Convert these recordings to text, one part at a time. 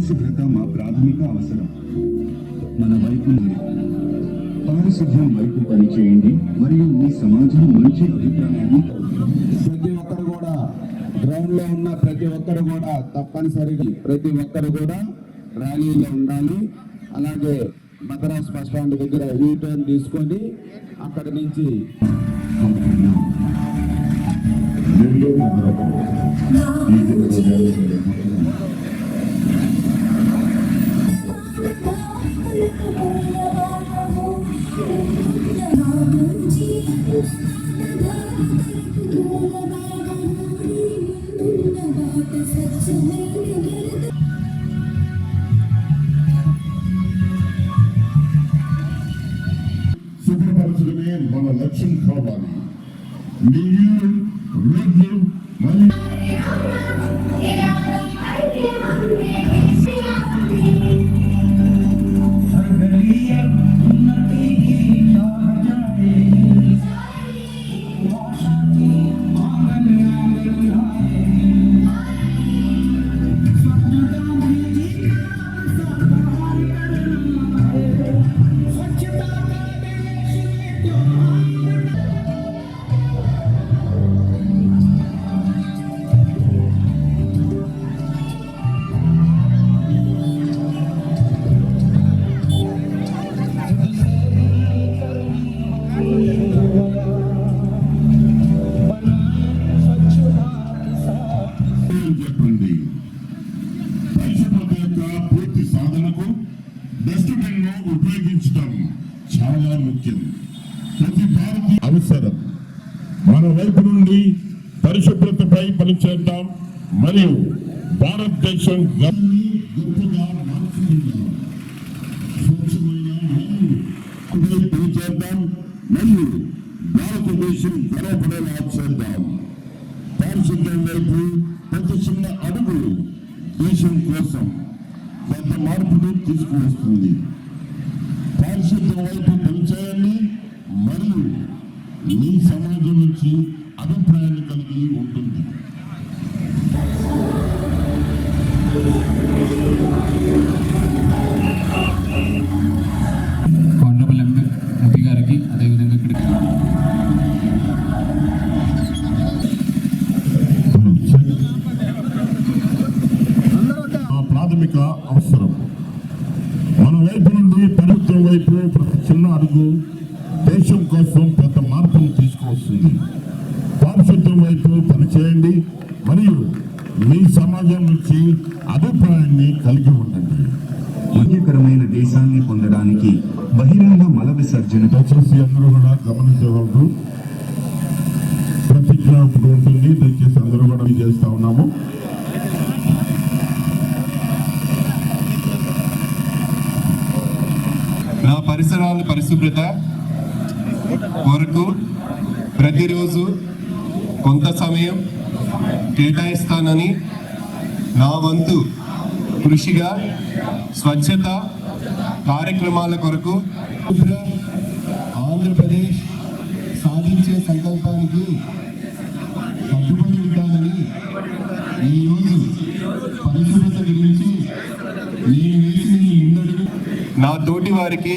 పరిశుభ్రత మా ప్రాథమిక అవసరం. మన వైపు పారిశుద్ధ్యం వైపు పనిచేయండి మరియు మీ సమాజం మంచి అభిప్రాయాన్ని ప్రతి ఒక్కరు కూడా గ్రౌండ్లో ఉన్న ప్రతి ఒక్కరు కూడా తప్పనిసరిగా ప్రతి ఒక్కరు కూడా ర్యాలీలో ఉండాలి. అలాగే మద్రాస్ బస్ స్టాండ్ దగ్గర యూ టర్న్ తీసుకొని అక్కడి నుంచి సత్యమైన పనిచేద్దాం మరియు భారతదేశం గర్వాన్ని గొప్పగా మార్చుకుందాం. స్వచ్ఛమైన మరియు పనిచేద్దాం మరియు భారతదేశం గర్వపడేలా చేద్దాం. పారిశుద్ధ్యం వైపు ప్రతి చిన్న అడుగు దేశం కోసం పెద్ద మార్పును తీసుకువస్తుంది. పారిశుద్ధ్యం వైపు పనిచేయండి. మరియు మీ సమాజం నుంచి అభిప్రాయాన్ని కలిగి ఉంటుంది. మన వైపు నుండి ప్రభుత్వం వైపు ప్రతి చిన్న అడుగు దేశం కోసం పెద్ద మార్పును తీసుకువస్తుంది. పారిశుద్ధ్యం వైపు పనిచేయండి మరియు మీ సమాజం నుంచి అభిప్రాయాన్ని కలిగి ఉండండి. ఆరోగ్యకరమైన దేశాన్ని పొందడానికి బహిరంగ మల విసర్జన దయచేసి అందరూ కూడా గమనించగలరు ప్రతిజ్ఞ ఇప్పుడు ఉంటుంది దయచేసి అందరూ కూడా ఇది చేస్తా ఉన్నాము నా పరిసరాల పరిశుభ్రత కొరకు ప్రతిరోజు కొంత సమయం కేటాయిస్తానని నా వంతు కృషిగా స్వచ్ఛత కార్యక్రమాల కొరకు ఆంధ్రప్రదేశ్ సాధించే సంకల్పానికి కట్టుబడి ఉంటానని ఈరోజు పరిశుభ్రత గురించి నేను వేసిన ముందడుగు నా తోటి వారికి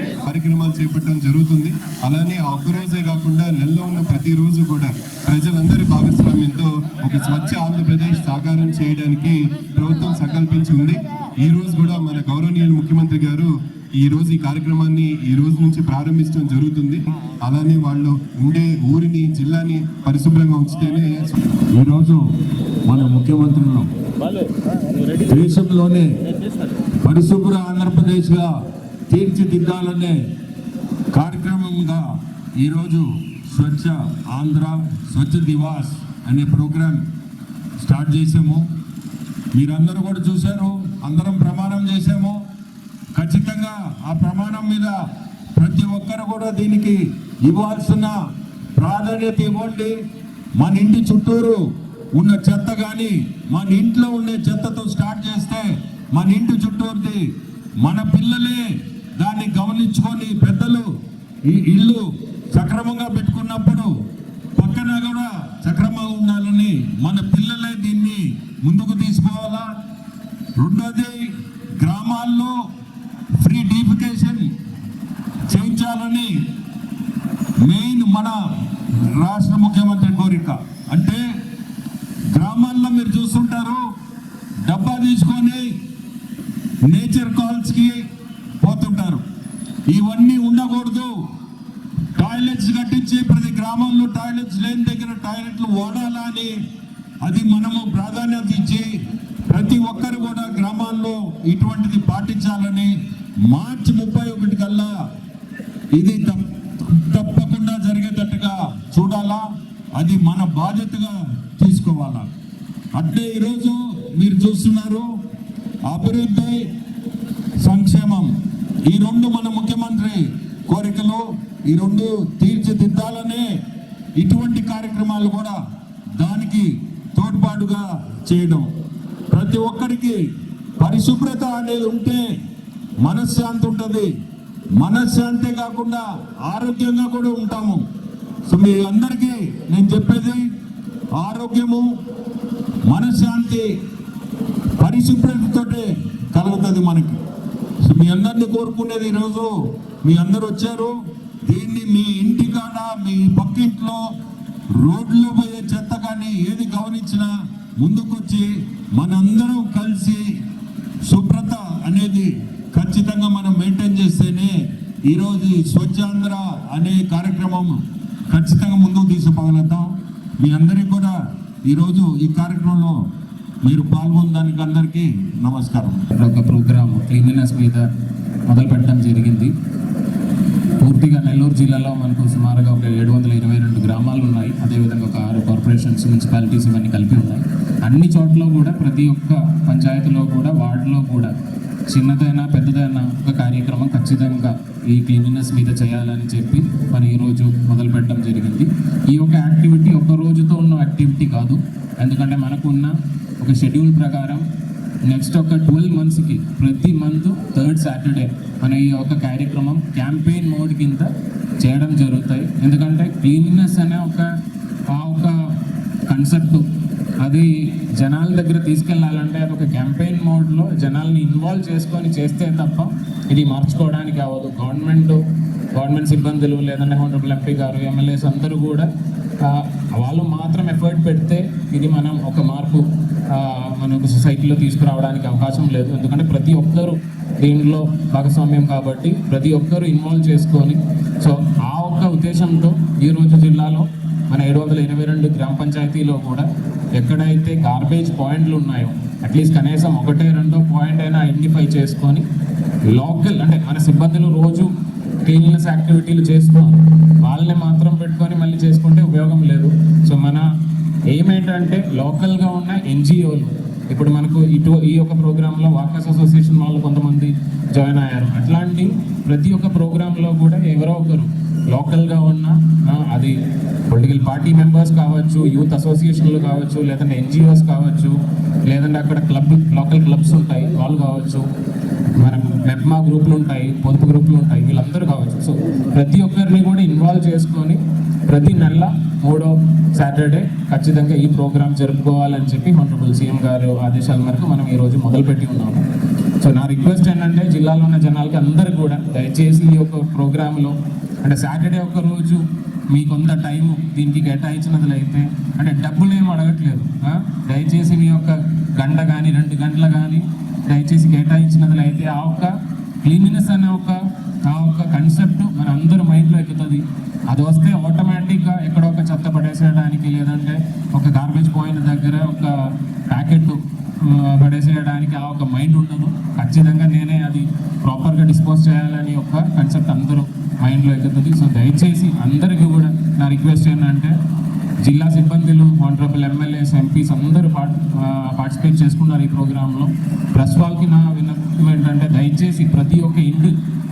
కార్యక్రమాలు చేపట్టడం జరుగుతుంది. అలానే ఒక్కరోజే కాకుండా నెలలో ఉన్న ప్రతిరోజు కూడా ప్రజలందరి భాగస్వామ్యంతో ఒక స్వచ్ఛ ఆంధ్రప్రదేశ్ సాకారం చేయడానికి ప్రభుత్వం సంకల్పించి ఉంది ఈ రోజు కూడా మన గౌరవనీయులు ముఖ్యమంత్రి గారు ఈ రోజు ఈ కార్యక్రమాన్ని ఈ రోజు నుంచి ప్రారంభించడం జరుగుతుంది. అలానే వాళ్ళు ఉండే ఊరిని జిల్లాని పరిశుభ్రంగా ఉంచితేనే ఈరోజు మన ముఖ్యమంత్రులు దేశంలోనే పరిశుభ్ర ఆంధ్రప్రదేశ్గా తీర్చిదిద్దాలనే కార్యక్రమంగా ఈరోజు స్వచ్ఛ ఆంధ్ర స్వచ్ఛ దివాస్ అనే ప్రోగ్రాం స్టార్ట్ చేసాము మీరందరూ కూడా చూశారు అందరం ప్రమాణం చేసాము ఖచ్చితంగా ఆ ప్రమాణం మీద ప్రతి ఒక్కరు కూడా దీనికి ఇవ్వాల్సిన ప్రాధాన్యత ఇవ్వండి. మన ఇంటి చుట్టూరు ఉన్న చెత్త కానీ మన ఇంట్లో ఉండే చెత్తతో స్టార్ట్ చేస్తే మన ఇంటి చుట్టూరుది మన పిల్లలే దాన్ని గమనించుకొని పెద్దలు ఈ ఇల్లు సక్రమంగా పెట్టుకున్నప్పుడు పక్కన కూడా సక్రమంగా ఉండాలని మన పిల్లలే దీన్ని ముందుకు తీసుకోవాలా రెండోది గ్రామాల్లో ఫ్రీ డీఫికేషన్ చేయించాలని మెయిన్ మన రాష్ట్ర ముఖ్యమంత్రి కోరిక. అంటే గ్రామాల్లో మీరు చూస్తుంటారు డబ్బా తీసుకొని నేచర్ కాల్స్కి ఇవన్నీ ఉండకూడదు. టాయిలెట్స్ కట్టించి ప్రతి గ్రామంలో టాయిలెట్స్ లేని దగ్గర టాయిలెట్లు ఓడాలా అని అది మనము ప్రాధాన్యత ఇచ్చి ప్రతి ఒక్కరు కూడా గ్రామాల్లో ఇటువంటిది పాటించాలని మార్చి ముప్పై ఒకటి కల్లా ఇది తప్- తప్పకుండా జరిగేటట్టుగా చూడాలా. అది మన బాధ్యతగా తీసుకోవాలా. అంటే ఈరోజు మీరు చూస్తున్నారు అభివృద్ధి సంక్షేమం. ఈ రెండు మన ముఖ్యమంత్రి కోరికలు ఈ రెండు తీర్చిదిద్దాలనే ఇటువంటి కార్యక్రమాలు కూడా దానికి తోడ్పాటుగా చేయడం. ప్రతి ఒక్కరికి పరిశుభ్రత అనేది ఉంటే మనశ్శాంతి ఉంటుంది. మనశ్శాంతే కాకుండా ఆరోగ్యంగా కూడా ఉంటాము. సో మీ అందరికీ నేను చెప్పేది ఆరోగ్యము మనశ్శాంతి పరిశుభ్రతతోటే కలుగుతుంది మనకి. మీ అందరిని కోరుకునేది ఈరోజు. మీ అందరు వచ్చారు. దీన్ని మీ ఇంటికాడ మీ పక్కింట్లో రోడ్లో పోయే చెత్త కానీ ఏది గమనించినా ముందుకొచ్చి మనందరం కలిసి శుభ్రత అనేది ఖచ్చితంగా మనం మెయింటైన్ చేస్తేనే ఈరోజు స్వచ్ఛాంధ్ర అనే కార్యక్రమం ఖచ్చితంగా ముందుకు తీసుకుపోగలుగుతాం. మీ అందరికీ కూడా ఈరోజు ఈ కార్యక్రమంలో మీరు పాల్గొనడానికి అందరికీ నమస్కారం. ఒక ప్రోగ్రామ్ క్లీన్లీనెస్ మీద మొదలు పెట్టడం జరిగింది. పూర్తిగా నెల్లూరు జిల్లాలో మనకు సుమారుగా ఒక ఏడు వందల ఇరవై రెండు గ్రామాలు ఉన్నాయి. అదేవిధంగా ఒక ఆరు కార్పొరేషన్స్ మున్సిపాలిటీస్ ఇవన్నీ కలిపి ఉన్నాయి. అన్ని చోట్ల కూడా ప్రతి ఒక్క పంచాయతీలో కూడా వార్డులో కూడా చిన్నదైనా పెద్దదైనా ఒక కార్యక్రమం ఖచ్చితంగా ఈ క్లీన్లీనెస్ మీద చేయాలని చెప్పి మనం ఈరోజు మొదలు పెట్టడం జరిగింది. ఈ యొక్క యాక్టివిటీ ఒక రోజుతో ఉన్న యాక్టివిటీ కాదు. ఎందుకంటే మనకున్న ఒక షెడ్యూల్ ప్రకారం నెక్స్ట్ ఒక ట్వెల్వ్ మంత్స్కి ప్రతి మంత్ థర్డ్ సాటర్డే మన ఈ యొక్క కార్యక్రమం క్యాంపెయిన్ మోడ్ కింద చేయడం జరుగుతాయి. ఎందుకంటే క్లీనినెస్ అనే ఒక ఆ ఒక కన్సెప్ట్ అది జనాల దగ్గర తీసుకెళ్ళాలంటే అది ఒక క్యాంపెయిన్ మోడ్లో జనాల్ని ఇన్వాల్వ్ చేసుకొని చేస్తే తప్ప ఇది మార్చుకోవడానికి అవ్వదు గవర్నమెంట్ గవర్నమెంట్ సిబ్బందులు లేదంటే హోనరబుల్ ఎంపీ గారు ఎమ్మెల్యేస్ అందరూ కూడా వాళ్ళు మాత్రం ఎఫర్ట్ పెడితే ఇది మనం ఒక మార్పు మనకు సొసైటీలో తీసుకురావడానికి అవకాశం లేదు. ఎందుకంటే ప్రతి ఒక్కరూ దీనిలో భాగస్వామ్యం కాబట్టి ప్రతి ఒక్కరూ ఇన్వాల్వ్ చేసుకొని సో ఆ ఒక్క ఉద్దేశంతో ఈరోజు జిల్లాలో మన ఏడు వందల ఇరవై రెండు గ్రామ పంచాయతీలో కూడా ఎక్కడైతే గార్బేజ్ పాయింట్లు ఉన్నాయో అట్లీస్ట్ కనీసం ఒకటే రెండో పాయింట్ అయినా ఐడెంటిఫై చేసుకొని లోకల్ అంటే మన సిబ్బందులు రోజు క్లీన్లెస్ యాక్టివిటీలు చేసుకొని వాళ్ళని మాత్రం పెట్టుకొని మళ్ళీ చేసుకుంటే ఉపయోగం లేదు. సో మన ఏమేంటంటే లోకల్గా ఉన్న ఎన్జిఓలు ఇప్పుడు మనకు ఇటు ఈ యొక్క ప్రోగ్రాంలో వాకర్స్ అసోసియేషన్ వాళ్ళు కొంతమంది జాయిన్ అయ్యారు. అట్లాంటి ప్రతి ఒక్క ప్రోగ్రాంలో కూడా ఎవరో ఒకరు లోకల్గా ఉన్న అది పొలిటికల్ పార్టీ మెంబర్స్ కావచ్చు యూత్ అసోసియేషన్లు కావచ్చు లేదంటే ఎన్జిఓస్ కావచ్చు లేదంటే అక్కడ క్లబ్ లోకల్ క్లబ్స్ ఉంటాయి వాళ్ళు కావచ్చు మనం మెప్మా గ్రూపులు ఉంటాయి పొదుపు గ్రూపులు ఉంటాయి వీళ్ళందరూ కావచ్చు. సో ప్రతి ఒక్కరిని కూడా ఇన్వాల్వ్ చేసుకొని ప్రతి నెల మూడో సాటర్డే ఖచ్చితంగా ఈ ప్రోగ్రామ్ జరుపుకోవాలని చెప్పి హోనరబుల్ సీఎం గారు ఆదేశాల మేరకు మనం ఈరోజు మొదలుపెట్టి ఉన్నాము సో నా రిక్వెస్ట్ ఏంటంటే జిల్లాలో ఉన్న జనాలకి అందరూ కూడా దయచేసి ఈ యొక్క ప్రోగ్రాంలో అంటే సాటర్డే ఒక రోజు మీ కొంత టైం దీనికి కేటాయించినట్లయితే అంటే డబ్బులు ఏం అడగట్లేదు. దయచేసి మీ యొక్క గంట కానీ రెండు గంటలు కానీ దయచేసి కేటాయించినట్లయితే ఆ ఒక్క క్లీనినెస్ అనే ఒక ఆ ఒక కన్సెప్ట్ మన అందరి మైండ్లో ఎక్కుతుంది. అది వస్తే ఆటోమేటిక్గా ఎక్కడో ఒక చెత్త పడేసేయడానికి లేదంటే ఒక గార్బేజ్ పాయింట్ దగ్గర ఒక ప్యాకెట్ పడేసేయడానికి ఆ ఒక మైండ్ ఉండదు. ఖచ్చితంగా నేనే అది ప్రాపర్గా డిస్పోజ్ చేయాలని ఒక కన్సెప్ట్ అందరూ మైండ్లో ఎక్కుతుంది. సో దయచేసి అందరికీ కూడా నా రిక్వెస్ట్ ఏంటంటే జిల్లా సిబ్బందులు ఆనరబుల్ ఎమ్మెల్యేస్ ఎంపీస్ అందరూ పార్టిసిపేట్ చేసుకున్నారు ఈ ప్రోగ్రాంలో. ప్రెస్ వాళ్ళకి నా విన్నపం ఏంటంటే దయచేసి ప్రతి ఒక్క ఇంటి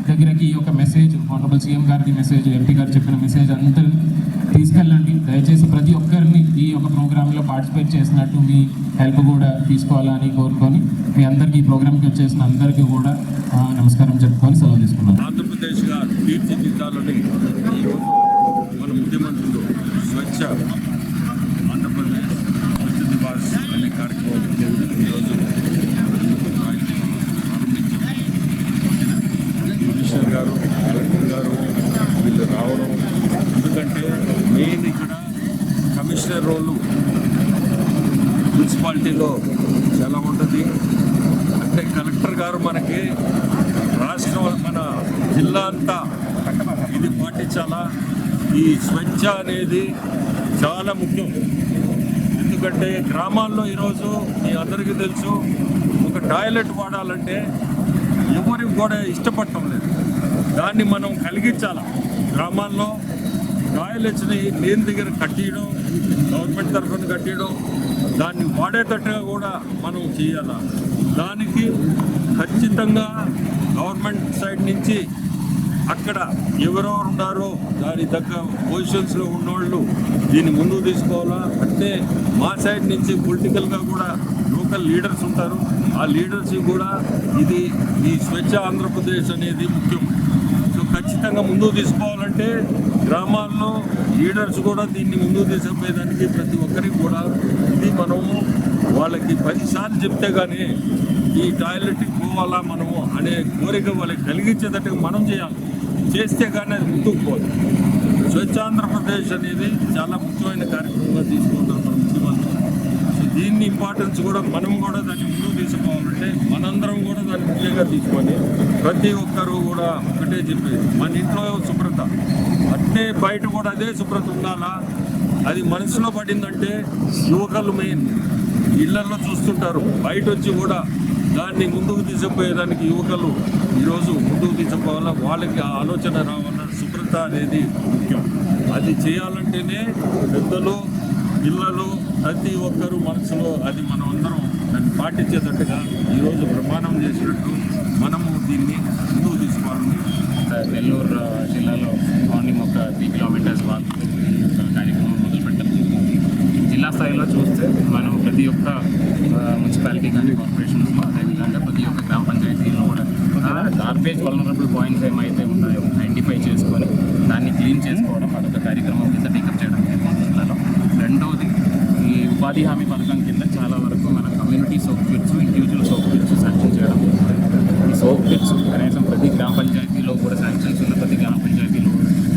దగ్గరకి ఈ యొక్క మెసేజ్ ఆనరబుల్ సీఎం గారికి మెసేజ్ ఎంపీ గారు చెప్పిన మెసేజ్ అంతా తీసుకెళ్ళండి. దయచేసి ప్రతి ఒక్కరిని ఈ యొక్క ప్రోగ్రాంలో పార్టిసిపేట్ చేసినట్టు మీ హెల్ప్ కూడా తీసుకోవాలని కోరుకొని మీ అందరికీ ఈ ప్రోగ్రామ్కి వచ్చేసిన అందరికీ కూడా నమస్కారం చెప్పుకొని సెలవు తీసుకున్నాను. ఆంధ్రప్రదేశ్గా తీర్చిదిద్దాలని స్వచ్ఛ ఆంధ్రప్రదేశ్ స్వచ్ఛ దివాస్ అనే కార్యక్రమం ఈరోజు కమిషనర్ గారు కలెక్టర్ గారు వీళ్ళు రావడం. ఎందుకంటే మెయిన్ ఇక్కడ కమిషనర్ రోలు మున్సిపాలిటీలో చాలా ఉంటుంది. అంటే కలెక్టర్ గారు మనకి రాష్ట్రం మన జిల్లా అంతా ఇది పాటించాలా? ఈ స్వచ్ఛ అనేది చాలా ముఖ్యం. ఎందుకంటే గ్రామాల్లో ఈరోజు మీ అందరికీ తెలుసు ఒక టాయిలెట్ వాడాలంటే ఎవరికి కూడా ఇష్టపడటం లేదు. దాన్ని మనం కలిగించాలి? గ్రామాల్లో టాయిలెట్స్ని లేని దగ్గర కట్టియడం గవర్నమెంట్ తరఫున కట్టియడం దాన్ని వాడేటట్టుగా కూడా మనం చేయాలి? దానికి ఖచ్చితంగా గవర్నమెంట్ సైడ్ నుంచి అక్కడ ఎవరెవరు ఉన్నారో దాని తగ్గ పొజిషన్స్లో ఉన్నోళ్ళు దీన్ని ముందుకు తీసుకోవాలా? అంటే మా సైడ్ నుంచి పొలిటికల్గా కూడా లోకల్ లీడర్స్ ఉంటారు. ఆ లీడర్స్ కూడా ఇది ఈ స్వచ్ఛ ఆంధ్రప్రదేశ్ అనేది ముఖ్యం. సో ఖచ్చితంగా ముందుకు తీసుకోవాలంటే గ్రామాల్లో లీడర్స్ కూడా దీన్ని ముందుకు తీసుకుపోయేదానికి ప్రతి ఒక్కరికి కూడా ఇది మనము వాళ్ళకి పదిసార్లు చెప్తే కానీ ఈ టాయిలెట్కి పోవాలా మనము అనే కోరిక వాళ్ళకి కలిగించేటట్టుగా మనం చేయాలి. చేస్తే కానీ అది ముందుకు పోదు స్వచ్ఛ ఆంధ్రప్రదేశ్ అనేది చాలా ముఖ్యమైన కార్యక్రమంగా తీసుకుంటారు మన ముఖ్యమంత్రి. సో దీన్ని ఇంపార్టెన్స్ కూడా మనం కూడా దాన్ని ముందుకు తీసుకోవాలంటే మనందరం కూడా దాన్ని ముఖ్యంగా తీసుకొని ప్రతి ఒక్కరూ కూడా ఒకటే చెప్పేది. మన ఇంట్లో శుభ్రత. అట్టే బయట కూడా అదే శుభ్రత ఉండాలా? అది మనసులో పడిందంటే యువకులు మెయిన్. ఇళ్ళలో చూస్తుంటారు. బయట వచ్చి కూడా దాన్ని ముందుకు తీసుకుపోయేదానికి యువకులు ఈరోజు ముందుకు తీసుకుపోవాలా? వాళ్ళకి ఆ ఆలోచన రావాలా? శుభ్రత అనేది ముఖ్యం. అది చేయాలంటేనే పెద్దలు పిల్లలు ప్రతి ఒక్కరు మనసులో అది మనం అందరం దాన్ని పాటించేటట్టుగా ఈరోజు ప్రమాణం చేసినట్టు మనము దీన్ని ముందుకు తీసుకోవాలని నెల్లూరు జిల్లాలో మార్నింగ్ ఒక త్రీ కిలోమీటర్స్ వాక్ ఈ యొక్క కార్యక్రమం మొదలుపెట్టాం జిల్లా స్థాయిలో చూస్తే మనం ప్రతి ఒక్క మున్సిపాలిటీ కానీ కార్పొరేషన్ అదేవిధంగా ప్రతి ఒక్క గ్రామ పంచాయతీలో కూడా గార్బేజ్ వలనరబుల్ పాయింట్స్ ఏమైతే ఉన్నాయో ఐడెంటిఫై చేసుకొని దాన్ని క్లీన్ చేసుకోవడం అదొక కార్యక్రమం కింద టేకప్ చేయడం జరిగింది జిల్లాలో రెండవది ఈ ఉపాధి హామీ పథకం కింద చాలా వరకు మన community soap individual soap kits sanction చేయడం జరుగుతుంది. ఈ సోప్ కిట్స్ కనీసం ప్రతి గ్రామ పంచాయతీలో కూడా శాంక్షన్స్ ఉన్న ప్రతి గ్రామ పంచాయతీలో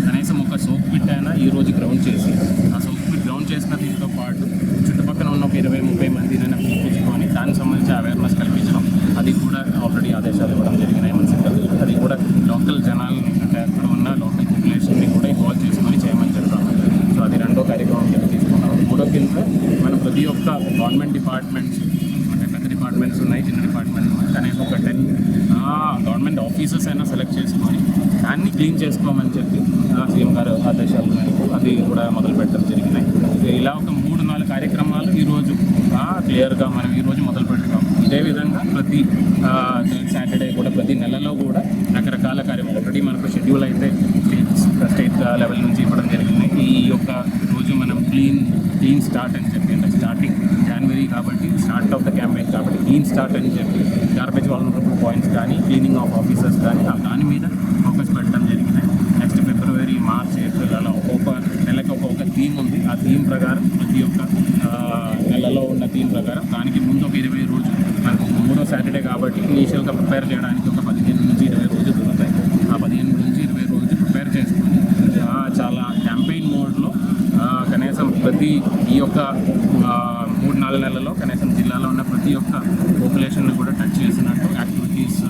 కనీసం ఒక సోప్ పిట్ అయినా ఈ రోజు గ్రౌండ్ చేసి ఆ సోప్ పిట్ గ్రౌండ్ చేసిన దీంతో పాటు చుట్టుపక్కల ఉన్న ఒక ఇరవై ముప్పై మందినైనా పిలిపించుకొని దానికి సంబంధించి అవేర్నెస్ కల్పించడం అది కూడా ఆల్రెడీ ఆదేశాలు ఇవ్వడం జరిగినాయి మున్సిపల్ అది కూడా లోకల్ జనాలని అంటే అక్కడ ఉన్న లోకల్ పాపులేషన్ని కూడా ఇన్వాల్వ్ చేసుకొని చేయమని చెప్పాము సో అది రెండో కార్యక్రమం కింద తీసుకున్నాం మూడో కింద మనం ప్రతి ఒక్క గవర్నమెంట్ డిపార్ట్మెంట్స్ అంటే పెద్ద డిపార్ట్మెంట్స్ ఉన్నాయి చిన్న డిపార్ట్మెంట్ ఉన్నాయి కానీ ఒక టెన్ గవర్నమెంట్ ఆఫీసెస్ అయినా సెలెక్ట్ చేసుకొని దాన్ని క్లీన్ చేసుకోమని చెప్పి సీఎం గారు ఆదేశాల మేరకు అది కూడా మొదలు పెట్టడం జరిగినాయి. ఇలా ఒక మూడు నాలుగు కార్యక్రమాలు ఈరోజు క్లియర్గా మనం ఈరోజు మొదలు పెట్టుతాం ఇదే విధంగా ప్రతి సాటర్డే కూడా ప్రతి నెలలో కూడా రకరకాల కార్యక్రమాలు. ఆల్రెడీ మనకు షెడ్యూల్ అయితే స్టేట్ లెవెల్ నుంచి ఇవ్వడం జరిగింది. ఈ యొక్క ఫస్ట్ మనం క్లీన్ క్లీన్ స్టార్ట్ అని చెప్పి అంటే స్టార్టింగ్ జనవరి కాబట్టి స్టార్ట్ ఆఫ్ ద క్యాంపెయిన్ కాబట్టి క్లీన్ స్టార్ట్ అని చెప్పి గార్బేజ్ వాలనరబుల్ పాయింట్స్ కానీ క్లీనింగ్ ఆఫ్ ఆఫీసర్స్ కానీ ఆ దాని మీద ఫోకస్ పెట్టడం జరిగింది. నెక్స్ట్ ఫిబ్రవరి మార్చ్ ఏప్రిల్ అలా ఒక్కొక్క నెలకు ఒక్కొక్క థీమ్ ఉంది. ఆ థీమ్ ప్రకారం ప్రతి ఒక్క నెలలో ఉన్న థీమ్ ప్రకారం దానికి ముందు ఒక ఇరవై రోజులు మనకు మూడో సాటర్డే కాబట్టి ఇనీషియల్గా ప్రిపేర్ చేయడానికి ఒక పదిహేను నుంచి ఇరవై రోజులు దొరుకుతాయి. ఆ పదిహేను నుంచి ఇరవై రోజులు ప్రిపేర్ చేసుకొని చాలా క్యాంపెయిన్ మోడ్లో కనీసం ప్రతి ఈ యొక్క మూడు నాలుగు నెలల్లో కనీసం జిల్లాలో ఉన్న ప్రతి ఒక్క పాపులేషన్ని కూడా టచ్ చేసినట్టు యాక్టివిటీస్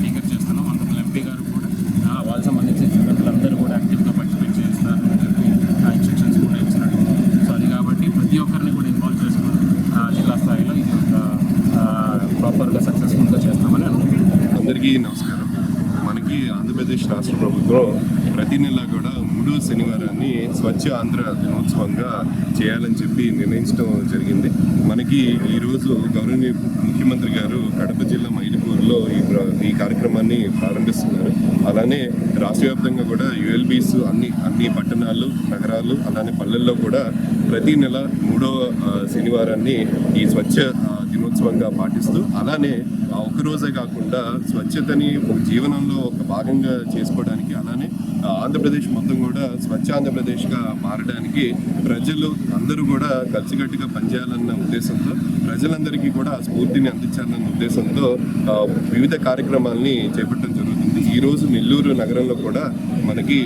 టేకప్ చేస్తున్నాం అందులో ఎంపీ గారు కూడా ఆ, వాళ్ళకి సంబంధించిన సిబ్బందులందరూ కూడా యాక్టివ్గా పార్టిసిపేట్ చేస్తారని చెప్పి ఇన్స్ట్రక్షన్స్ కూడా ఇచ్చినట్టు సో అది కాబట్టి ప్రతి ఒక్కరిని కూడా ఇన్వాల్వ్ చేసుకుని ఆ, జిల్లా స్థాయిలో ఇది ఒక ప్రాపర్గా సక్సెస్ఫుల్గా చేస్తామని అనుకుంటున్నాను అందరికీ నమస్కారం మన మనకి ఆంధ్రప్రదేశ్ రాష్ట్ర ప్రభుత్వం ప్రతి నెల కూడా మూడో శనివారాన్ని స్వచ్ఛ ఆంధ్ర దినోత్సవంగా చేయాలని చెప్పి నిర్ణయించడం జరిగింది. మనకి ఈరోజు గౌరవనీయ ముఖ్యమంత్రి గారు కడప జిల్లా మైలుపూర్లో ఈ ఈ కార్యక్రమాన్ని ప్రారంభిస్తున్నారు. అలానే రాష్ట్ర వ్యాప్తంగా కూడా యుఎల్బీస్ అన్ని అన్ని పట్టణాలు నగరాలు అలానే పల్లెల్లో కూడా ప్రతి నెల మూడో శనివారాన్ని ఈ స్వచ్ఛ ఆ, దినోత్సవంగా పాటిస్తూ అలానే ఒకరోజే కాకుండా స్వచ్ఛతని జీవనంలో ఒక భాగంగా చేసుకోవడానికి అలానే ఆంధ్రప్రదేశ్ మొత్తం కూడా స్వచ్ఛ ఆంధ్రప్రదేశ్గా మారడానికి ప్రజలు అందరూ కూడా కలిసికట్టుగా పనిచేయాలన్న ఉద్దేశంతో ప్రజలందరికీ కూడా స్ఫూర్తిని అందించాలన్న ఉద్దేశంతో వివిధ కార్యక్రమాల్ని చేపట్టడం జరుగుతుంది. ఈరోజు నెల్లూరు నగరంలో కూడా మనకి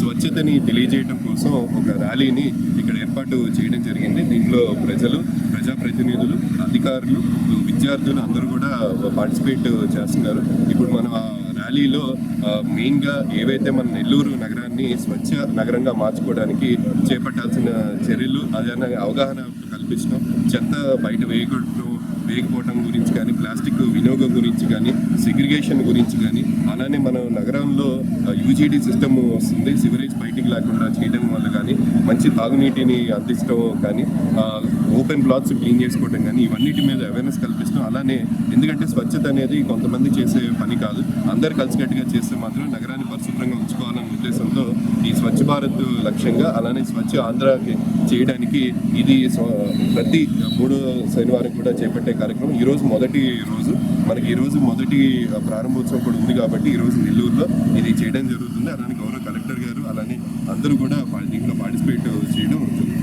స్వచ్ఛతని తెలియజేయడం కోసం ఒక ర్యాలీని ఇక్కడ ఏర్పాటు చేయడం జరిగింది. దీంట్లో ప్రజలు ప్రజాప్రతినిధులు అధికారులు విద్యార్థులు అందరూ కూడా పార్టిసిపేట్ చేస్తున్నారు. ఇప్పుడు మనం ఆ ర్యాలీలో మెయిన్గా ఏవైతే మన నెల్లూరు నగరాన్ని స్వచ్ఛ నగరంగా మార్చుకోవడానికి చేపట్టాల్సిన చర్యలు అదే అవగాహన కల్పించడం చెత్త బయట వేయకూడదు వేయకపోవడం గురించి కానీ ప్లాస్టిక్ వినియోగం గురించి కానీ సెగ్రిగేషన్ గురించి కానీ అలానే మన నగరంలో యూజీడీ సిస్టమ్ వస్తుంది. సివరేజ్ బయటికి లేకుండా చేయడం వల్ల కానీ మంచి తాగునీటిని అందించడం కానీ ఓపెన్ బ్లాక్స్ క్లీన్ చేసుకోవడం కానీ ఇవన్నిటి మీద అవేర్నెస్ కల్పిస్తాం అలానే ఎందుకంటే స్వచ్ఛత అనేది కొంతమంది చేసే పని కాదు. అందరు కలిసికట్టుగా చేస్తే మాత్రం నగరాన్ని పరిశుభ్రంగా ఉంచుకోవాలనే ఉద్దేశంతో ఈ స్వచ్ఛ భారత్ లక్ష్యంగా అలానే స్వచ్ఛ ఆంధ్రాకి చేయడానికి ఇది ప్రతి మూడో శనివారం కూడా చేపట్టే కార్యక్రమం. ఈరోజు మొదటి రోజు. మనకి ఈరోజు మొదటి ప్రారంభోత్సవం కూడా ఉంది కాబట్టి ఈరోజు నెల్లూరులో ఇది చేయడం జరుగుతుంది. అలానే గౌరవ కలెక్టర్ గారు అలానే అందరూ కూడా పా- దీంట్లో పార్టిసిపేట్ చేయడం జరుగుతుంది.